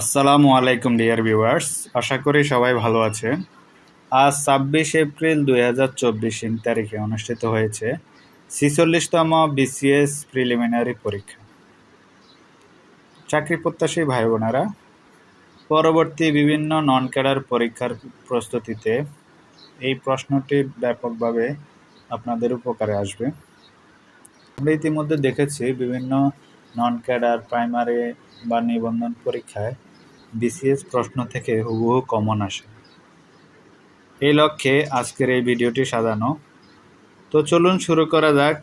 আসসালামু আলাইকুম, dear viewers. আশা করি সবাই ভালো আছে। আজ ছাব্বিশ এপ্রিল দুই হাজার চব্বিশ তারিখে অনুষ্ঠিত হয়েছে ছিচল্লিশতম বিসিএস প্রিলিমিনারি পরীক্ষা। চাকরি প্রত্যাশী ভাই বোনেরা পরবর্তী বিভিন্ন নন ক্যাডার পরীক্ষার প্রস্তুতিতে এই প্রশ্নটি ব্যাপকভাবে আপনাদের উপকারে আসবে। আমরা ইতিমধ্যে দেখেছি বিভিন্ন নন ক্যাডার প্রাইমারি বা নিবন্ধন পরীক্ষায় বিসিএস প্রশ্ন থেকে হুবহু কমন আসে। এই লক্ষ্যে আজকের এই ভিডিওটি সাজানো। তো চলুন শুরু করা যাক।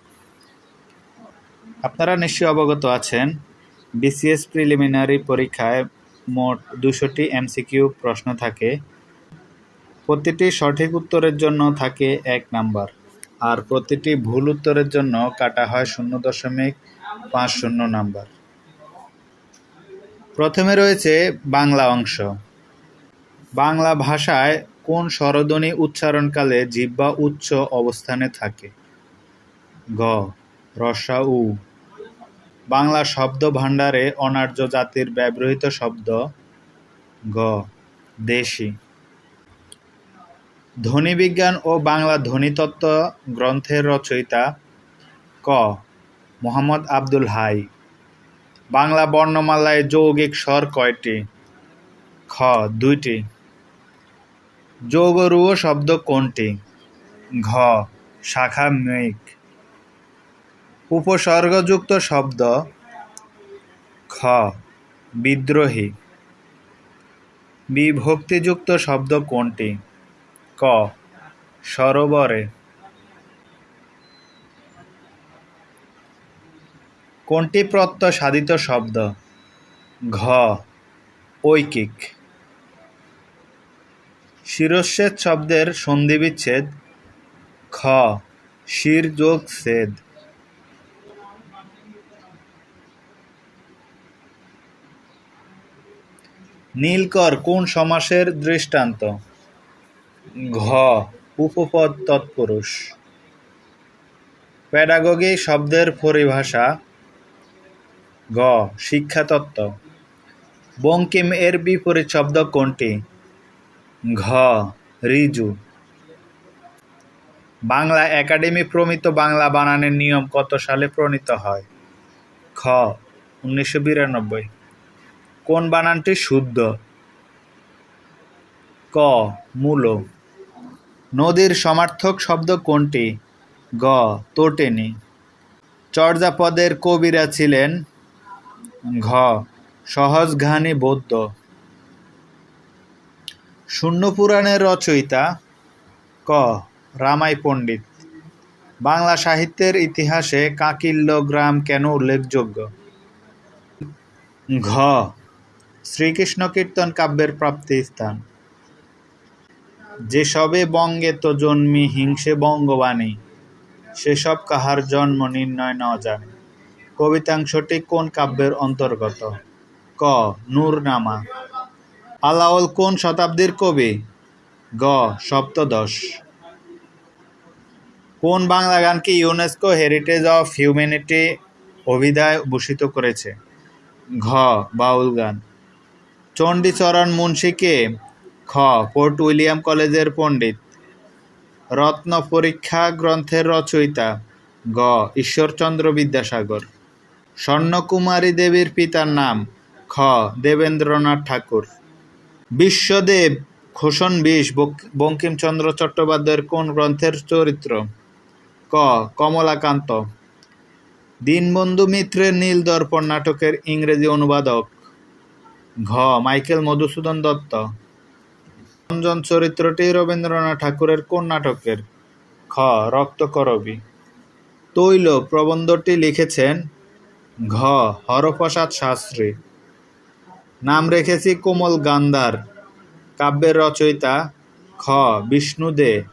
আপনারা নিশ্চয়ই অবগত আছেন, বিসিএস প্রিলিমিনারি পরীক্ষায় মোট দুশোটি এমসিকিউ প্রশ্ন থাকে। প্রতিটি সঠিক উত্তরের জন্য থাকে এক নাম্বার, আর প্রতিটি ভুল উত্তরের জন্য কাটা হয় শূন্য দশমিক পাঁচ শূন্য নাম্বার। প্রথমে রয়েছে বাংলা অংশ। বাংলা ভাষায় কোন স্বরধ্বনি উচ্চারণকালে জিহ্বা উচ্চ অবস্থানে থাকে? গ রসা উ বাংলা শব্দ ভাণ্ডারে অনার্য জাতির ব্যবহৃত শব্দ। গ দেশি। ধ্বনিবিজ্ঞান ও বাংলা ধ্বনিতত্ত্ব গ্রন্থের রচয়িতা ক, মোহাম্মদ আব্দুল হাই। বাংলা বর্ণমালায় যৌগিক স্বর কয়টি? খ, দুইটি। যৌগরুয় শব্দ কোনটি? ঘ, শাখা মেঘ। উপসর্গযুক্ত শব্দ খ, বিদ্রোহী। বিভক্তিযুক্ত শব্দ কোনটি? ক, সরোবরে। কোনটি প্রত্যয় সাধিত শব্দ? ঘ. ঐকিক। শিরচ্ছেদ শব্দের সন্ধিবিচ্ছেদ। খ. শির যোগ ছেদ নীলকর কোন সমাসের দৃষ্টান্ত? ঘ. উপপদ তৎপুরুষ। প্যাডাগগি শব্দের পরিভাষা গ, শিক্ষাতত্ত্ব। বঙ্কিম এর বিপরীত শব্দ কোনটি? ঘ, রিজু। বাংলা একাডেমি প্রমিত বাংলা বানানের নিয়ম কত সালে প্রণীত হয়? খ, উনিশশো বিরানব্বই। কোন বানানটি শুদ্ধ? ক, মূল। নদীর সমার্থক শব্দ কোনটি? গ, তোটেনি। চর্যাপদের কবিরা ছিলেন ঘ। সহজঘানী বৌদ্ধ। শূন্য পুরাণের রচয়িতা ক। রামাই পণ্ডিত। বাংলা সাহিত্যের ইতিহাসে কাকিল্য গ্রাম কেন উল্লেখযোগ্য? ঘ। শ্রীকৃষ্ণ কীর্তন কাব্যের প্রাপ্তি স্থান। যেসবে বঙ্গে তো জন্মি হিংসে বঙ্গবাণী, সেসব কাহার জন্ম নির্ণয় ন জানে। কবিতাংশটি কোন কাব্যের অন্তর্গত? ক, নূরনামা। আলাওল কোন শতাব্দীর কবি? গ, সপ্তদশ। কোন বাংলা গানকে ইউনেস্কো হেরিটেজ অফ হিউম্যানিটি অভিধায় ভূষিত করেছে? ঘ, বাউল গান। চণ্ডীচরণ মুন্সীকে খ ফোর্ট উইলিয়াম কলেজের পণ্ডিত। রত্ন পরীক্ষা গ্রন্থের রচয়িতা। গ, ঈশ্বরচন্দ্র বিদ্যাসাগর। স্বর্ণকুমারী দেবীর পিতার নাম খ. দেবেন্দ্রনাথ ঠাকুর। বিশ্বদেব ঘোষণ বিষ বঙ্কিমচন্দ্র চট্টোপাধ্যায়ের কোন গ্রন্থের চরিত্র? ক. কমলাকান্ত। দীনবন্ধু মিত্রের নীল দর্পণ নাটকের ইংরেজি অনুবাদক। ঘ. মাইকেল মধুসূদন দত্ত। রঞ্জন চরিত্রটি রবীন্দ্রনাথ ঠাকুরের কোন নাটকের? খ. রক্তকরবী। তৈল প্রবন্ধটি লিখেছেন ঘ, হরপ্রসাদ শাস্ত্রী। নাম রেখেছি কোমল গান্ধার। কাব্যের রচয়িতা খ, বিষ্ণু দে।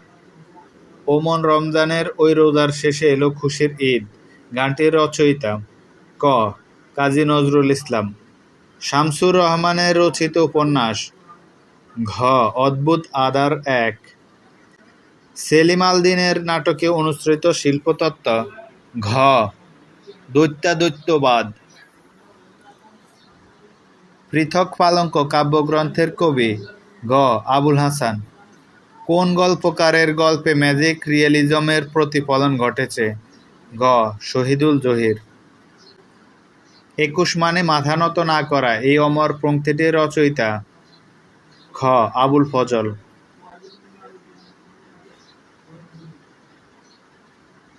ওমন রমজানের ওই রোজার শেষে এলো খুশির ঈদ। গানটির রচয়িতা ক, কাজী নজরুল ইসলাম। শামসুর রহমানের রচিত উপন্যাস ঘ, অদ্ভুত আদার এক। সেলিম আল দিনের নাটকে অনুসৃত শিল্পতত্ত্ব ঘ দৈত্যাদৈত্যবাদ। পৃথক পালঙ্ক কাব্যগ্রন্থের কবি গ. আবুল হাসান। কোন গল্পকারের গল্পে ম্যাজিক রিয়েলিজমের প্রতিফলন ঘটেছে? গ. শহীদুল জহির। একুশ মানে মাথা নত না করা এই অমর পংক্তিটির রচয়িতা খ. Abul Fazl.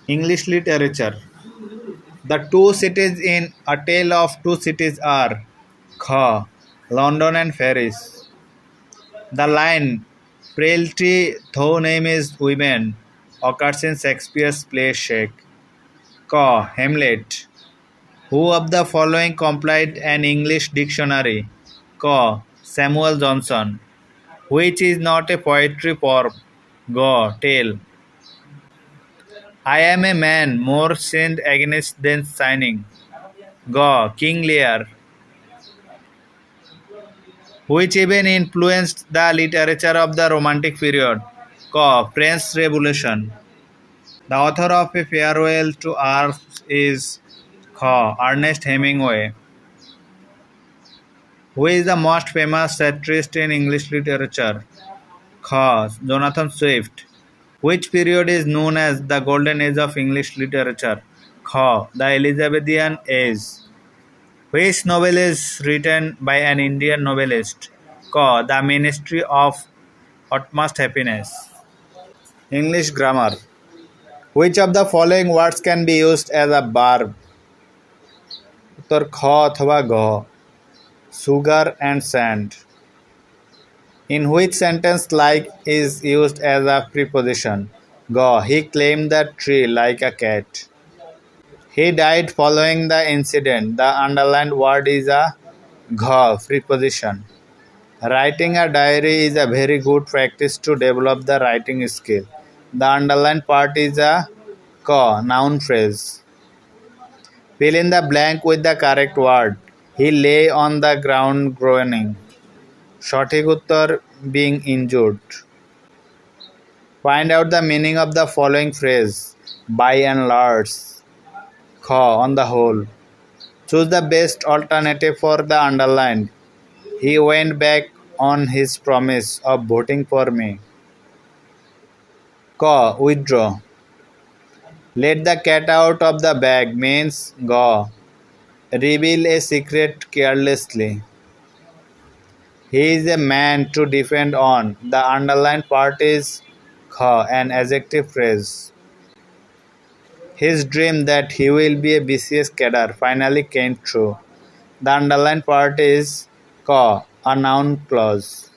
English literature. The two cities in A Tale of Two Cities are Kha, London and Paris. The line Frailty, though name is women, occurs in Shakespeare's play Shake. Ka, Hamlet. Who of the following complied an English dictionary? Ka, Samuel Johnson. Which is not a poetry form? Ga, tale. I am a man more sinned against than sinning. Ga, King Lear. Which even influenced the literature of the Romantic period? Ka, French Revolution. The author of A Farewell to Earth is Ka, Ernest Hemingway. Who is the most famous satirist in English literature? Ka, Jonathan Swift. Which period is known as the Golden Age of English literature? Kha, the Elizabethan Age. Which novel is written by an Indian novelist? Ka, the Ministry of Utmost Happiness. English grammar. Which of the following words can be used as a verb? उत्तर ख अथवा घ sugar in which sentence like is used as a preposition? Go. He climbed the tree like a cat. He died following the incident. The underlined word is a gha preposition. Writing a diary is a very good practice to develop the writing skill. The underlined part is a ka noun phrase. Fill in the blank with the correct word. He lay on the ground groaning. সঠিক উত্তর being injured. Find out the meaning of the following phrase by and large. Kh on the whole. Choose the best alternative for the underlined. He went back on his promise of voting for me. Ka withdraw. Let the cat out of the bag means go. Reveal a secret carelessly. he is a man to depend on. The underlined part is kha, an adjective phrase. His dream that he will be a BCS cadre finally came true. The underlined part is ka, a noun clause.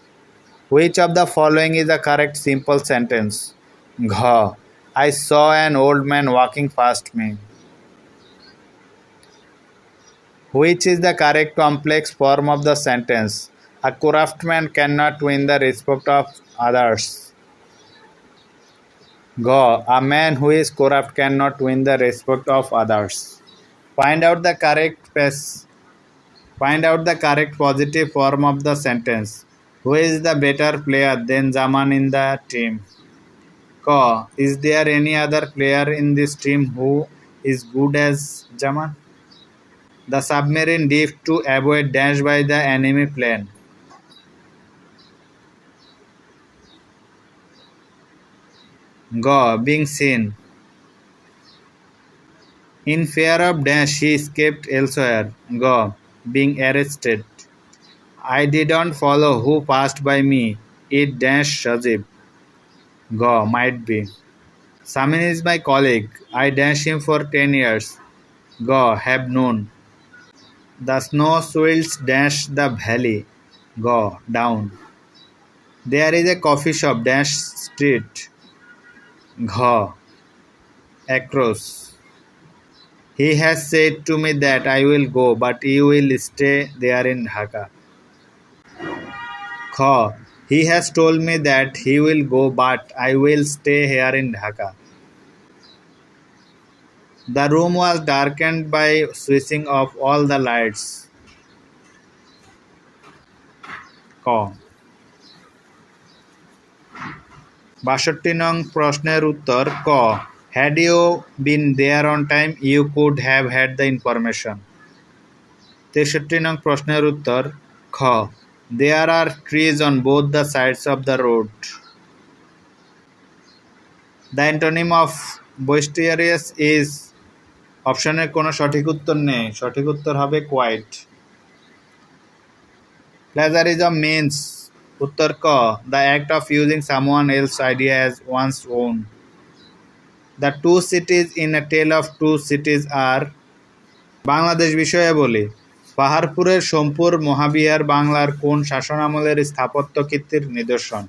Which of the following is the correct simple sentence? Gha, I saw an old man walking past me. Which is the correct complex form of the sentence? A craftsman cannot win the respect of others. Go. A man who is corrupt cannot win the respect of others. Find out the correct pas- Find out the correct positive form of the sentence. Who is the better player than Zaman in the team? Ko. Is there any other player in this team who is good as Zaman? The submarine dipped to avoid dash by the enemy plane. Go, being seen. In fear of dash, he escaped elsewhere. Go, being arrested. I didn't follow who passed by me. It dash Shazib. Go, might be. Samin is my colleague. I dash him for ten years. Go, have known. The snow swirls dash the valley. Go, down. There is a coffee shop dash street. Gha. Across. He has said to me that I will go, but you will stay there in Dhaka. Kha. He has told me that he will go, but I will stay here in Dhaka. The room was darkened by switching off all the lights. ক বাষট্টি নং প্রশ্নের উত্তর ক। Had you been there on time you could have had the information তেষট্টি নং প্রশ্নের উত্তর খ। There are trees on both the sides of the road the antonym of boisterous is অপশনের কোনো সঠিক উত্তর নেই। সঠিক উত্তর হবে কোয়াইট প্লেজারিজম মিন্স উত্তর ক the act of using someone else idea as one's own the two cities in a tale of two cities are Bangladesh বিষয়ে বলি। পাহাড়পুরের সোমপুর মহাবিহার বাংলার কোন শাসনামলের স্থাপত্য কীর্তির নিদর্শন?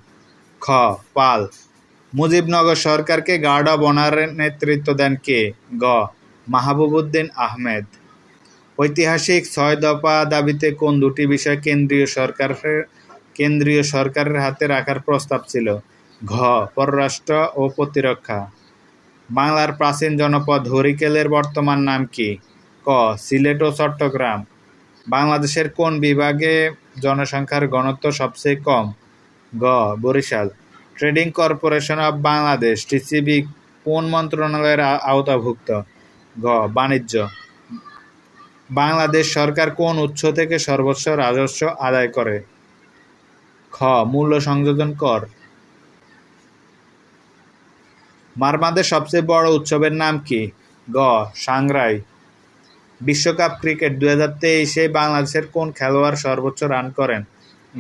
খ, পাল। মুজিবনগর সরকারকে গার্ড অব অনারের নেতৃত্ব দেন কে? গ মাহবুবুদ্দিন আহমেদ। ঐতিহাসিক ছয় দফা দাবিতে কোন দুটি বিষয় কেন্দ্রীয় সরকারের কেন্দ্রীয় সরকারের হাতে রাখার প্রস্তাব ছিল। ঘ, পররাষ্ট্র ও প্রতিরক্ষা। বাংলার প্রাচীন জনপদ হরিকেলের বর্তমান নাম কি? ক, সিলেট ও চট্টগ্রাম। বাংলাদেশের কোন বিভাগে জনসংখ্যার ঘনত্ব সবচেয়ে কম? গ, Barishal. Trading corporation of Bangladesh, TCB, কোন মন্ত্রণালয়ের আওতাভুক্ত? গ বাণিজ্য। বাংলাদেশ সরকার কোন উৎস থেকে সর্বোচ্চ রাজস্ব আদায় করে? খ, মূল্য সংযোজন কর। মারমাদের সবচেয়ে বড় উৎসবের নাম কি? গ, সাংরাই। বিশ্বকাপ ক্রিকেট দু হাজার তেইশে বাংলাদেশের কোন খেলোয়াড় সর্বোচ্চ রান করেন?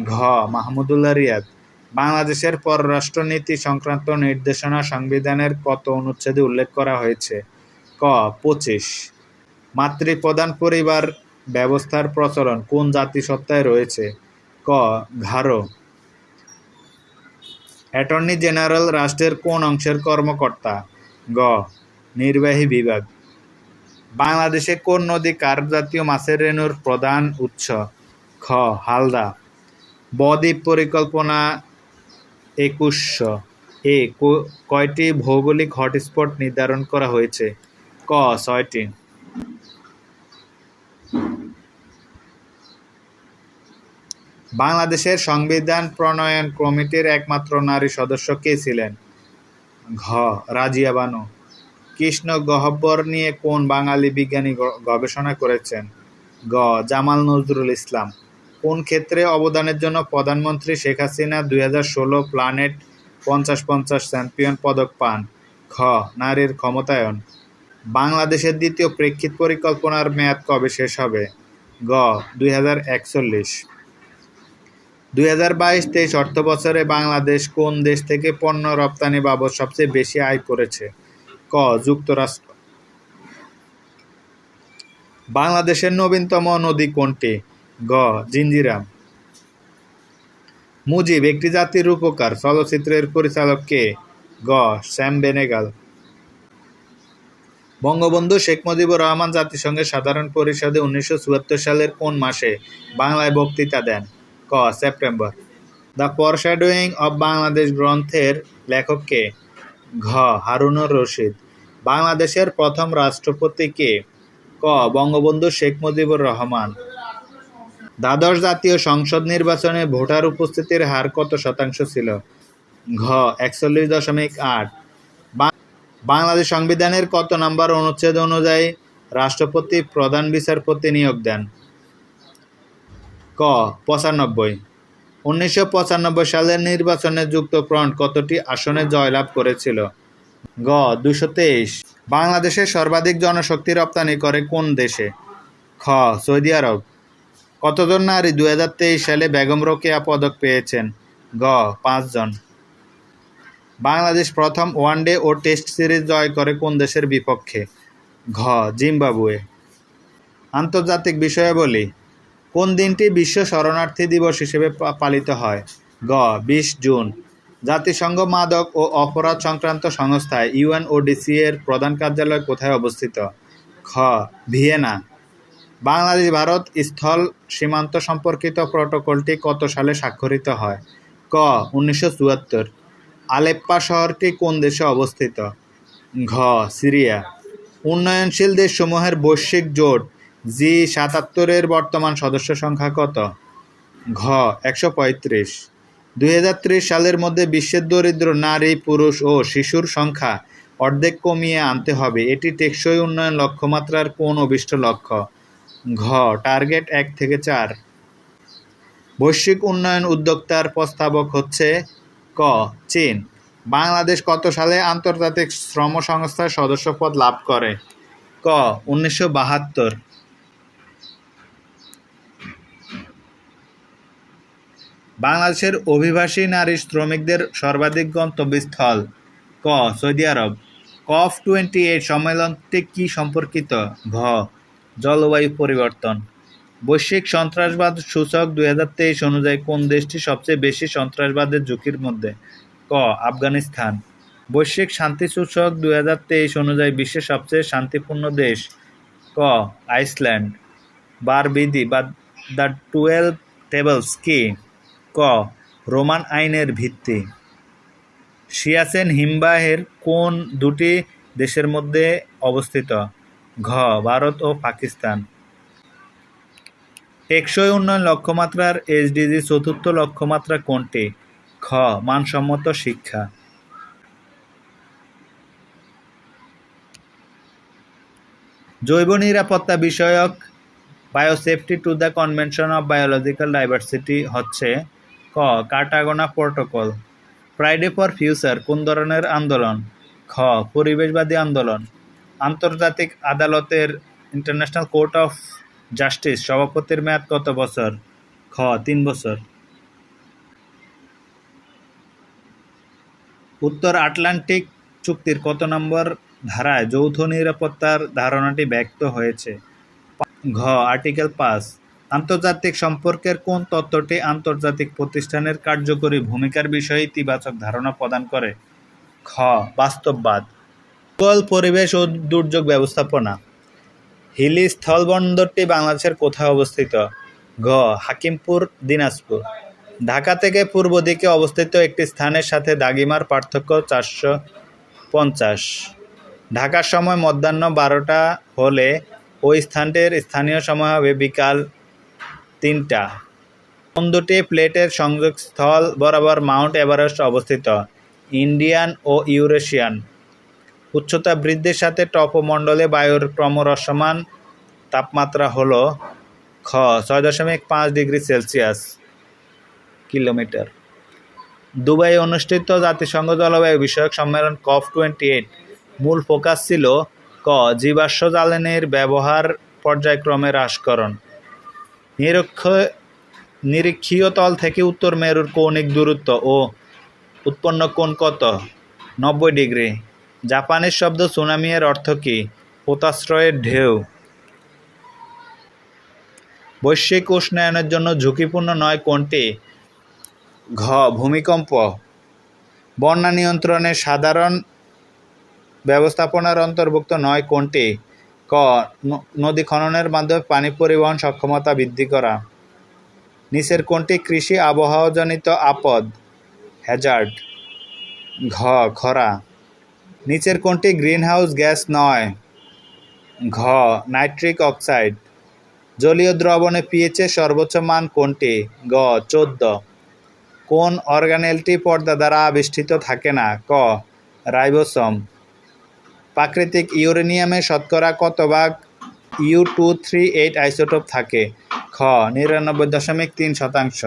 ঘ, মাহমুদুল্লাহ রিয়াদ। বাংলাদেশের পররাষ্ট্র নীতি সংক্রান্ত নির্দেশনা সংবিধানের কত অনুচ্ছেদে উল্লেখ করা হয়েছে? ক, পঁচিশ। মাতৃপ্রধান পরিবার ব্যবস্থার প্রচলন কোন জাতিসত্তায় রয়েছে? ক, ঘারো। অ্যাটর্নি জেনারেল রাষ্ট্রের কোন অংশের কর্মকর্তা? গ. নির্বাহী বিভাগ। বাংলাদেশে কোন নদী কার্প জাতীয় মাছের রেণুর প্রধান উৎস? খ. হালদা। বদ্বীপ পরিকল্পনা একুশশো। এ. কয়টি ভৌগোলিক হটস্পট নির্ধারণ করা হয়েছে? ক. ছয়টি। বাংলাদেশের সংবিধান প্রণয়ন কমিটির একমাত্র নারী সদস্য কে ছিলেন? ঘ. রাজিয়া বানু। কৃষ্ণ গহ্বর নিয়ে কোন বাঙালি বিজ্ঞানী গবেষণা করেছেন? গ. জামাল নজরুল ইসলাম। কোন ক্ষেত্রে অবদানের জন্য প্রধানমন্ত্রী শেখ হাসিনা দুই হাজার ষোলো প্ল্যানেট পঞ্চাশ পঞ্চাশ চ্যাম্পিয়ন পদক পান? খ. নারীর ক্ষমতায়ন। বাংলাদেশের দ্বিতীয় প্রেক্ষিত পরিকল্পনার মেয়াদ কবে শেষ হবে? গ. দুই হাজার একচল্লিশ। দুই হাজার বাইশ তেইশ অর্থ বছরে বাংলাদেশ কোন দেশ থেকে পণ্য রপ্তানি বাবদ সবচেয়ে বেশি আয় করেছে? ক, যুক্তরাষ্ট্র। বাংলাদেশের নবীনতম নদী কোনটি? গ, জিঞ্জিরাম। মুজিব একটি জাতির উপকার চলচ্চিত্রের পরিচালক কে? গ শ্যাম বেনেগাল। বঙ্গবন্ধু শেখ মুজিবুর রহমান জাতিসংঘের সাধারণ পরিষদে উনিশশো চুয়াত্তর সালের কোন মাসে বাংলায় বক্তৃতা দেন? ক, September. The foreshadowing of Bangladesh গ্রন্থের লেখক কে? ঘ, হারুনুর রশিদ। বাংলাদেশের প্রথম রাষ্ট্রপতি কে? ক, বঙ্গবন্ধু শেখ মুজিবুর রহমান। দ্বাদশ জাতীয় সংসদ নির্বাচনে ভোটার উপস্থিতির হার কত শতাংশ ছিল? ঘ, একচল্লিশ দশমিক আট। বাংলাদেশ সংবিধানের কত নম্বর অনুচ্ছেদ অনুযায়ী রাষ্ট্রপতি প্রধান বিচারপতি নিয়োগ দেন? ক, পঁচানব্বই। উনিশশো সালের নির্বাচনে যুক্তফ্রন্ট কতটি আসনে জয়লাভ করেছিল? গ, দুশো তেইশ। বাংলাদেশের সর্বাধিক জনশক্তি রপ্তানি করে কোন দেশে? খ, সৌদি আরব। কতজন নারী দুই হাজার তেইশ সালে বেগম রোকেয়া পদক পেয়েছেন? গ, পাঁচজন। বাংলাদেশ প্রথম ওয়ানডে ও টেস্ট সিরিজ জয় করে কোন দেশের বিপক্ষে? ঘ, জিম্বাবুয়ে। আন্তর্জাতিক বিষয়াবলী। কোন দিনটি বিশ্ব শরণার্থী দিবস হিসেবে পালিত হয়? গ, বিশ জুন। জাতিসংঘ মাদক ও অপরাধ সংক্রান্ত সংস্থায় ইউএনওডিসি এর প্রধান কার্যালয় কোথায় অবস্থিত? খ, ভিয়েনা। বাংলাদেশ, ভারত স্থল সীমান্ত সম্পর্কিত প্রটোকলটি কত সালে স্বাক্ষরিত হয়? ক, উনিশশো চুয়াত্তর। আলেপ্পা শহরটি কোন দেশে অবস্থিত? ঘ, সিরিয়া। উন্নয়নশীল দেশসমূহের বৈশ্বিক জোট জি, সাতাত্তরের বর্তমান সদস্য সংখ্যা কত? ঘ, একশো পঁয়ত্রিশ। দুই সালের মধ্যে বিশ্বের দরিদ্র নারী, পুরুষ ও শিশুর সংখ্যা অর্ধেক কমিয়ে আনতে হবে। এটি টেকসই উন্নয়ন লক্ষ্যমাত্রার কোন অভিষ্ট লক্ষ্য? ঘ, টার্গেট এক থেকে চার। বৈশ্বিক উন্নয়ন উদ্যোক্তার প্রস্তাবক হচ্ছে ক, চীন। বাংলাদেশ কত সালে আন্তর্জাতিক শ্রম সংস্থার সদস্যপদ লাভ করে? ক, উনিশশো বাহাত্তর। বাংলাদেশের অভিবাসী নারী শ্রমিকদের সর্বাধিক গন্তব্যস্থল ক, Saudi Arab. COP twenty eight সম্মেলনটি কি সম্পর্কিত? ঘ, জলবায়ু পরিবর্তন। বৈশ্বিক সন্ত্রাসবাদ সূচক দুই হাজার তেইশ অনুযায়ী কোন দেশটি সবচেয়ে বেশি সন্ত্রাসবাদের ঝুঁকির মধ্যে? ক, আফগানিস্তান। বৈশ্বিক শান্তি সূচক দুই হাজার তেইশ অনুযায়ী বিশ্বের সবচেয়ে শান্তিপূর্ণ দেশ। ক, আইসল্যান্ড। বারবিদি বা দ্য টুয়েলভ টেবলস কি? ক, রোমান আইনের ভিত্তি। সিয়াচেন হিমবাহের কোন দুটি দেশের মধ্যে অবস্থিত? ঘ, ভারত ও পাকিস্তান। টেকসই উন্নয়ন লক্ষ্যমাত্রার এসডিজি চতুর্থ লক্ষ্যমাত্রা কোনটি? খ, মানসম্মত শিক্ষা। জৈব নিরাপত্তা বিষয়ক biosafety to the convention of biological diversity হচ্ছে ক, Cartagena protocol. Friday for future, কোন ধরনের আন্দোলন? খ, পরিবেশবাদী আন্দোলন। আন্তর্জাতিক আদালতের ইন্টারন্যাশনাল কোর্ট অফ জাস্টিস, সভাপতির মেয়াদ কত বছর? খ, তিন বছর। উত্তর আটলান্টিক চুক্তির কত নম্বর ধারায় যৌথ নিরাপত্তার ধারণাটি ব্যক্ত হয়েছে? ঘ, আর্টিকেল পাঁচ। আন্তর্জাতিক সম্পর্কের কোন তত্ত্বটি আন্তর্জাতিক প্রতিষ্ঠানের কার্যকরী ভূমিকার বিষয়ে ইতিবাচক ধারণা প্রদান করে? খ. বাস্তববাদ। ভূগোল, পরিবেশ ও দুর্যোগ ব্যবস্থাপনা। হিলি স্থলবন্দরটি বাংলাদেশের কোথায় অবস্থিত? ঘ. হাকিমপুর, দিনাজপুর। ঢাকা থেকে পূর্ব দিকে অবস্থিত একটি স্থানের সাথে দাগিমার পার্থক্য চারশো পঞ্চাশ। ঢাকার সময় মধ্যাহ্ন বারোটা হলে ওই স্থানটির স্থানীয় সময় হবে বিকাল তিনটা। কোন দুটি প্লেটের সংযোগস্থল বরাবর মাউন্ট এভারেস্ট অবস্থিত। ইন্ডিয়ান ও ইউরেশিয়ান। উচ্চতা বৃদ্ধির সাথে টপমণ্ডলে বায়ুর ক্রমরসমান তাপমাত্রা হল খ, ছয় দশমিক পাঁচ ডিগ্রি সেলসিয়াস কিলোমিটার। দুবাই অনুষ্ঠিত জাতিসংঘ জলবায়ু বিষয়ক সম্মেলন কফ টোয়েন্টি এইট। মূল ফোকাস ছিল ক, জীবাশ্ম জ্বালানির ব্যবহার পর্যায়ক্রমে হ্রাসকরণ। নিরক্ষ, নিরীক্ষীয় তল থেকে উত্তর মেরুর কৌণিক দূরত্ব ও উৎপন্ন কোণ কত? নব্বই ডিগ্রি। জাপানের শব্দ সুনামি এর অর্থ কী? পোতাশ্রয়ের ঢেউ। বৈশ্বিক উষ্ণায়নের জন্য ঝুঁকিপূর্ণ নয় কোনটি ঘ, ভূমিকম্প। বন্যা নিয়ন্ত্রণে সাধারণ ব্যবস্থাপনার অন্তর্ভুক্ত নয় কোনটি ক নদী খননের মাধ্যমে পানি পরিবহন সক্ষমতা বৃদ্ধি করা। নিচের কোনটি কৃষি আবহাওয়াজনিত আপদ? হ্যাজার্ড। ঘ, খরা। নিচের কোনটি গ্রিনহাউস গ্যাস নয়? ঘ, নাইট্রিক অক্সাইড। জলীয় দ্রবণে পিএইচের সর্বোচ্চ মান কোনটি? গ, চোদ্দ। কোন অর্গানেলটি পর্দা দ্বারা আবিষ্ঠিত থাকে না? ক, রাইবোসোম। প্রাকৃতিক ইউরেনিয়ামে শতকরা কত ভাগ U two three eight isotope থাকে? খ, নিরানব্বই দশমিক তিন শতাংশ।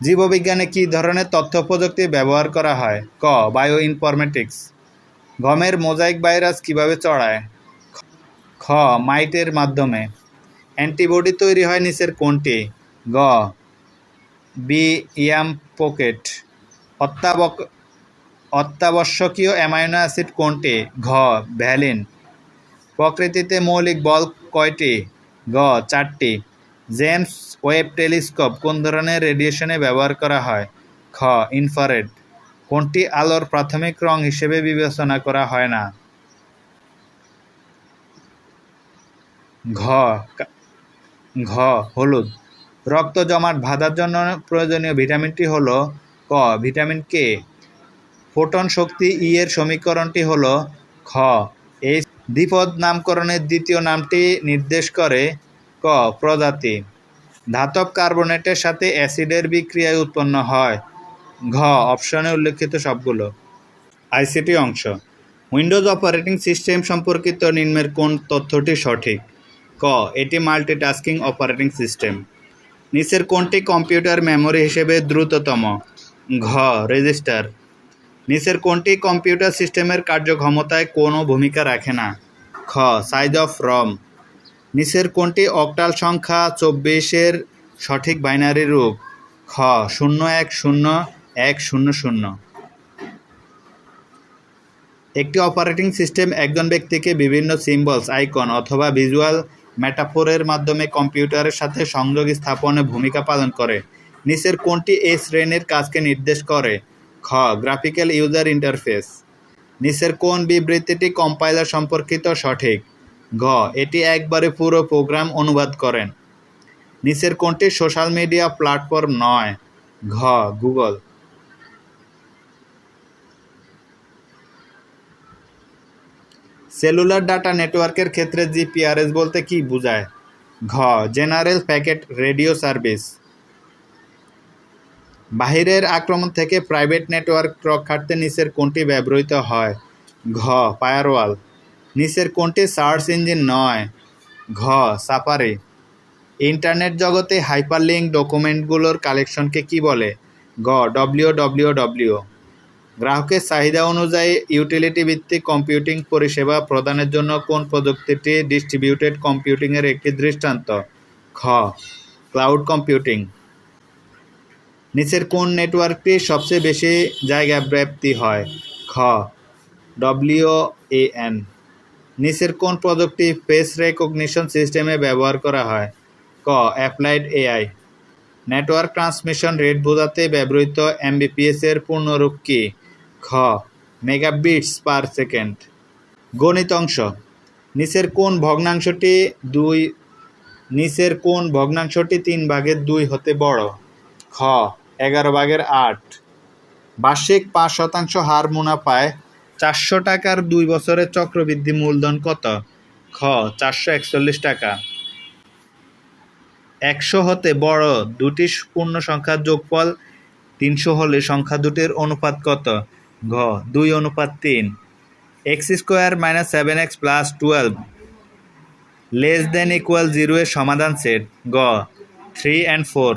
জীববিজ্ঞানে কী ধরনের তথ্য প্রযুক্তি ব্যবহার করা হয়? ক বায়ো ইনফরমেটিক্স গমের মোজাইক ভাইরাস কীভাবে চড়ায় খ, মাইটের মাধ্যমে। অ্যান্টিবডি তৈরি হয় নিচের কোনটি? গ বি ইয়াম পকেট। অত্যাবক, অত্যাবশ্যকীয় অ্যামাইনো অ্যাসিড কোনটি? ঘ, ভ্যালিন। প্রকৃতিতে মৌলিক বল কয়টি? গ, চারটি। জেমস ওয়েব টেলিস্কোপ কোন ধরনের রেডিয়েশনে ব্যবহার করা হয়? খ, ইনফ্রারেড। কোনটি আলোর প্রাথমিক রং হিসেবে বিবেচনা করা হয় না? ঘ ঘ, হলুদ। রক্ত জমাট বাঁধার জন্য প্রয়োজনীয় ভিটামিনটি হল ক, ভিটামিন কে। ফোটন শক্তি ই এর সমীকরণটি হল খ। এই দ্বিপদ নামকরণের দ্বিতীয় নামটি নির্দেশ করে ক, প্রজাতি। ধাতব কার্বনেটের সাথে অ্যাসিডের বিক্রিয়ায় উৎপন্ন হয়। ঘ, অপশনে উল্লেখিত সবগুলো। আইসিটি অংশ। উইন্ডোজ অপারেটিং সিস্টেম সম্পর্কিত নিম্নের কোন তথ্যটি সঠিক? ক, এটি মাল্টিটাস্কিং অপারেটিং সিস্টেম। নিচের কোনটি কম্পিউটার মেমোরি হিসেবে দ্রুততম? ঘ রেজিস্টার নিচের কোনটি কম্পিউটার সিস্টেমের কার্যক্ষমতায় কোনো ভূমিকা রাখে না? খ সাইজ অফ রম নিচের কোনটি অক্টাল সংখ্যা চব্বিশের সঠিক বাইনারি রূপ? খ, শূন্য এক শূন্য এক, শূন্য শূন্য। একটি অপারেটিং সিস্টেম একজন ব্যক্তিকে বিভিন্ন সিম্বলস আইকন অথবা ভিজুয়াল মেটাফোরের মাধ্যমে কম্পিউটারের সাথে সংযোগ স্থাপনে ভূমিকা পালন করে। নিচের কোনটি এই শ্রেণির কাজকে নির্দেশ করে? খ গ্রাফিক্যাল ইউজার ইন্টারফেস নিচের কোন বিবৃতিটি কম্পাইলার সম্পর্কিত সঠিক? ঘ, এটি একবারে পুরো প্রোগ্রাম অনুবাদ করেন। নিচের কোনটি সোশ্যাল মিডিয়া প্ল্যাটফর্ম নয়? ঘ গুগল সেলুলার ডাটা নেটওয়ার্কের ক্ষেত্রে জিপিআরএস বলতে কি বোঝায়? ঘ জেনারেল প্যাকেট রেডিও সার্ভিস বাহিরের আক্রমণ থেকে প্রাইভেট নেটওয়ার্ক রক্ষার্থে নিচের কোনটি ব্যবহৃত হয়। ঘ, ফায়ারওয়াল। নিচের কোনটি সার্চ ইঞ্জিন নয়। ঘ, সাফারি। ইন্টারনেট জগতে হাইপারলিঙ্ক ডকুমেন্টগুলোর কালেকশনকে কি বলে? গ ডব্লিউ ডব্লিউ ডব্লিউ গ্রাহকের চাহিদা অনুযায়ী ইউটিলিটি ভিত্তিক কম্পিউটিং পরিষেবা প্রদানের জন্য কোন প্রযুক্তিটি ডিস্ট্রিবিউটেড কম্পিউটিংয়ের একটি দৃষ্টান্ত? খ, ক্লাউড কম্পিউটিং। নিচের কোন নেটওয়ার্কটি সবচেয়ে বেশি জায়গা ব্যাপ্তি হয়? খ ডব্লিউ এন নিচের কোন প্রযুক্তি ফেস রেকগনিশন সিস্টেমে ব্যবহার করা হয়? ক, applied AI network transmission rate বোঝাতে ব্যবহৃত এমবিপিএস এর পূর্ণরূপ কি? খ, মেগাবিটস পার সেকেন্ড। গণিত অংশ। নিচের কোন ভগ্নাংশটি দুই, নিচের কোন ভগ্নাংশটি তিন ভাগের দুই হতে বড়? খ এগারো ভাগের আট। বার্ষিক পাঁচ শতাংশ হার মুনাফায় চারশো টাকার দুই বছরের চক্রবৃদ্ধি মূলধন কত? খ, চারশো একচল্লিশ টাকা। একশো হতে বড় দুটি পূর্ণ সংখ্যার যোগফল, তিনশো হলে সংখ্যা দুটির অনুপাত কত? ঘ, দুই অনুপাত তিন। X square minus seven x plus twelve less than equal zero এর সমাধান সেট। গ, three and four.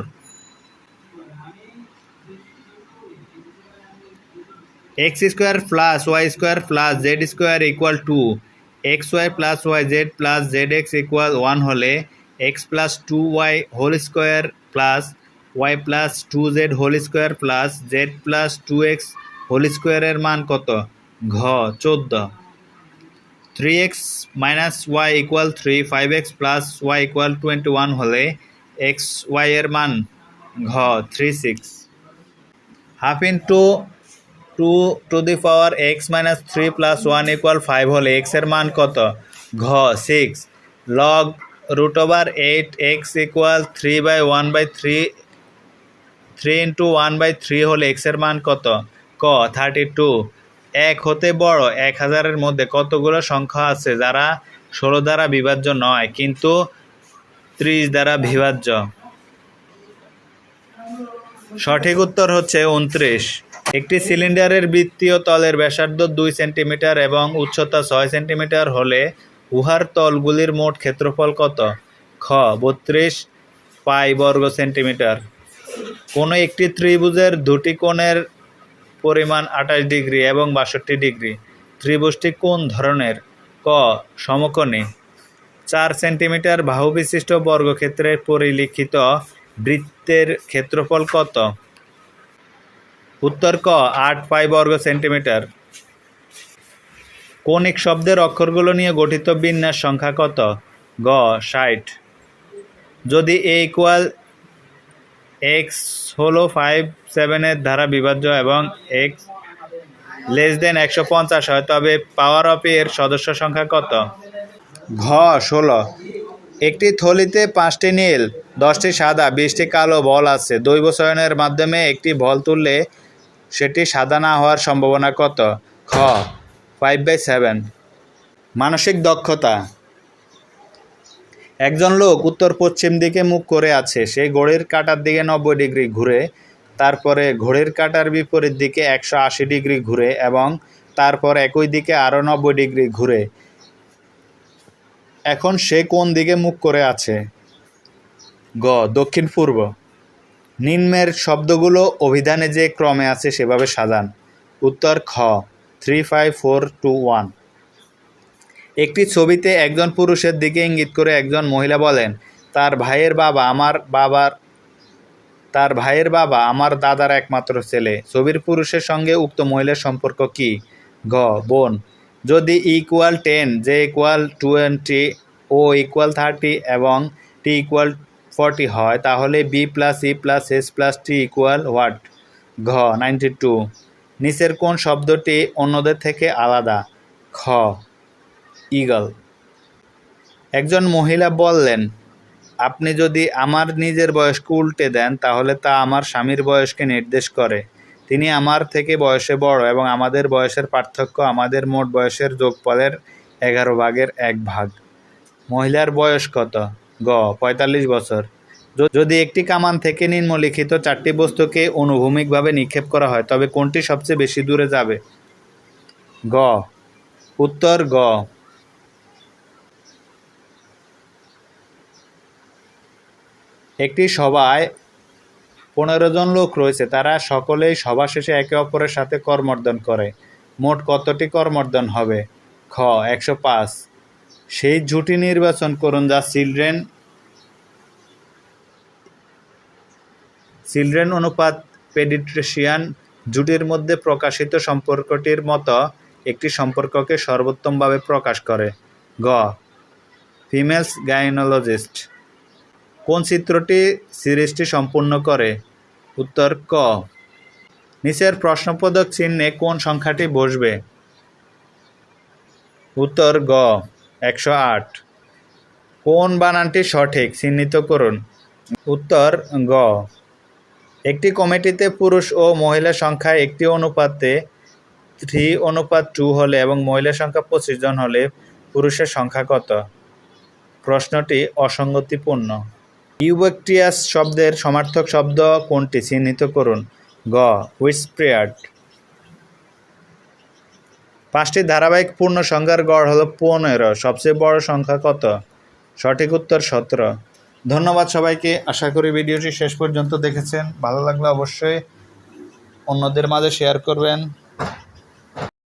X square plus y square plus z square equal to x y plus y z plus z x equal one হলে x plus two y whole square plus y plus two z whole square plus z plus two x whole স্কোয়ারের মান কত? ঘ, চোদ্দ। Three x minus y equal three five x plus y equal twenty one হলে x Y এর মান ঘ three six half into two two the power x minus three plus one equal five হলে এক্সের মান কত? ঘ six log root over eight x equal three by one by three three into one by three হলে এক্সের মান কত? ক থার্টি টু এক হতে বড়, এক হাজারের মধ্যে কতগুলো সংখ্যা আছে যারা ষোলো দ্বারা বিভাজ্য নয়, কিন্তু ত্রিশ দ্বারা বিভাজ্য? সঠিক উত্তর হচ্ছে উনত্রিশ। একটি সিলিন্ডারের বৃত্তীয় তলের ব্যাসার্ধ দুই সেন্টিমিটার এবং উচ্চতা ছয় সেন্টিমিটার হলে উহার তলগুলির মোট ক্ষেত্রফল কত? খ, বত্রিশ পাই বর্গ সেন্টিমিটার। কোনো একটি ত্রিভুজের দুটি কোণের পরিমাণ আঠাশ ডিগ্রি এবং বাষট্টি ডিগ্রি। ত্রিভুজটি কোন ধরনের? ক, সমকোণী। চার সেন্টিমিটার বাহু বিশিষ্ট বর্গক্ষেত্রের পরিলিখিত বৃত্তের ক্ষেত্রফল কত? উত্তর ক, আট পাই বর্গ সেন্টিমিটার। কোনিক শব্দের অক্ষরগুলো নিয়ে গঠিত বিন্যাস সংখ্যা কত? গ, ষাট। যদি এ ইকুয়াল এক্স হলো ফাইভ সেভেনের দ্বারা বিভাজ্য এবং এক্স লেস দেন একশো পঞ্চাশ হয়, তবে পাওয়ার অফ এর সদস্য সংখ্যা কত? ঘ, ষোলো। একটি থলিতে পাঁচটি নীল, দশটি সাদা, বিশটি কালো বল আছে। দৈব চয়নের মাধ্যমে একটি বল তুললে সেটি সাদা না হওয়ার সম্ভাবনা কত? খ ফাইভ বাই সেভেন মানসিক দক্ষতা। একজন লোক উত্তর পশ্চিম দিকে মুখ করে আছে। সে ঘড়ির কাঁটার দিকে নব্বই ডিগ্রি ঘুরে, তারপরে ঘড়ির কাঁটার বিপরীত দিকে একশো আশি ডিগ্রি ঘুরে এবং তারপর একই দিকে আরও নব্বই ডিগ্রি ঘুরে। এখন সে কোন দিকে মুখ করে আছে? গ দক্ষিণ পূর্ব নিম্নের শব্দগুলো অভিধানে যে ক্রমে আছে সেভাবে সাজান। উত্তর খ three five four two one একটি ছবিতে একজন পুরুষের দিকে ইঙ্গিত করে একজন মহিলা বলেন, তার ভাইয়ের বাবা আমার বাবার, তার ভাইয়ের বাবা আমার দাদার একমাত্র ছেলে। ছবির পুরুষের সঙ্গে উক্ত মহিলার সম্পর্ক কি? ঘ, বোন। যদি equal ten J equal twenty O equal thirty এবং টি ইকুয়াল ফর্টি হয়, তাহলে B plus E plus S plus T equal what ঘ নাইনটি টু নিচের কোন শব্দটি অন্যদের থেকে আলাদা? খ ইগল একজন মহিলা বললেন, আপনি যদি আমার নিজের বয়সকে উল্টে দেন, তাহলে তা আমার স্বামীর বয়সকে নির্দেশ করে। তিনি আমার থেকে বয়সে বড় এবং আমাদের বয়সের পার্থক্য আমাদের মোট বয়সের যোগফলের এগারো ভাগের এক ভাগ। মহিলার বয়স কত? গ, পঁয়তাল্লিশ বছর। যদি একটি কামান থেকে নিম্নলিখিত চারটি বস্তুকে অনুভূমিকভাবে নিক্ষেপ করা হয়, তবে কোনটি সবচেয়ে বেশি দূরে যাবে? গ, উত্তর গ। একটি সভায় পনেরো জন লোক রয়েছে, তারা সকলেই সভা শেষে একে অপরের সাথে করমর্দন করে। মোট কতটি করমর্দন হবে? খ, একশো পাঁচ। সেই ঝুটি নির্বাচন করুন যা চিলড্রেন চিলড্রেন অনুপাত পেডিট্রিশিয়ান জুটির মধ্যে প্রকাশিত সম্পর্কটির মতো একটি সম্পর্ককে সর্বোত্তমভাবে প্রকাশ করে। গ, ফিমেলস গাইনোলজিস্ট। কোন চিত্রটি সিরিজটি সম্পূর্ণ করে? উত্তর, ক। নিচের প্রশ্নপদক চিহ্নে কোন সংখ্যাটি বসবে? উত্তর, গ, একশো আট। কোন বানানটি সঠিক? চিহ্নিত করুন। উত্তর, গ। একটি কমিটিতে পুরুষ ও মহিলা সংখ্যা একটি অনুপাতে থ্রি অনুপাত টু হলে এবং মহিলা সংখ্যা পঁচিশ জন হলে পুরুষের সংখ্যা কত? প্রশ্নটি অসঙ্গতিপূর্ণ। ইউবেকটিয়াস শব্দের সমার্থক শব্দ কোনটি চিহ্নিত করুন? গ হুইসপ্রিয়ার্ড পাঁচটি ধারাবাহিক পূর্ণ সংখ্যার গড় হল পনেরো, সবচেয়ে বড় সংখ্যা কত? সঠিক উত্তর সতেরো। ধন্যবাদ সবাইকে। আশা করি ভিডিওটি শেষ পর্যন্ত দেখেছেন। ভালো লাগলে অবশ্যই অন্যদের মাঝে শেয়ার করবেন।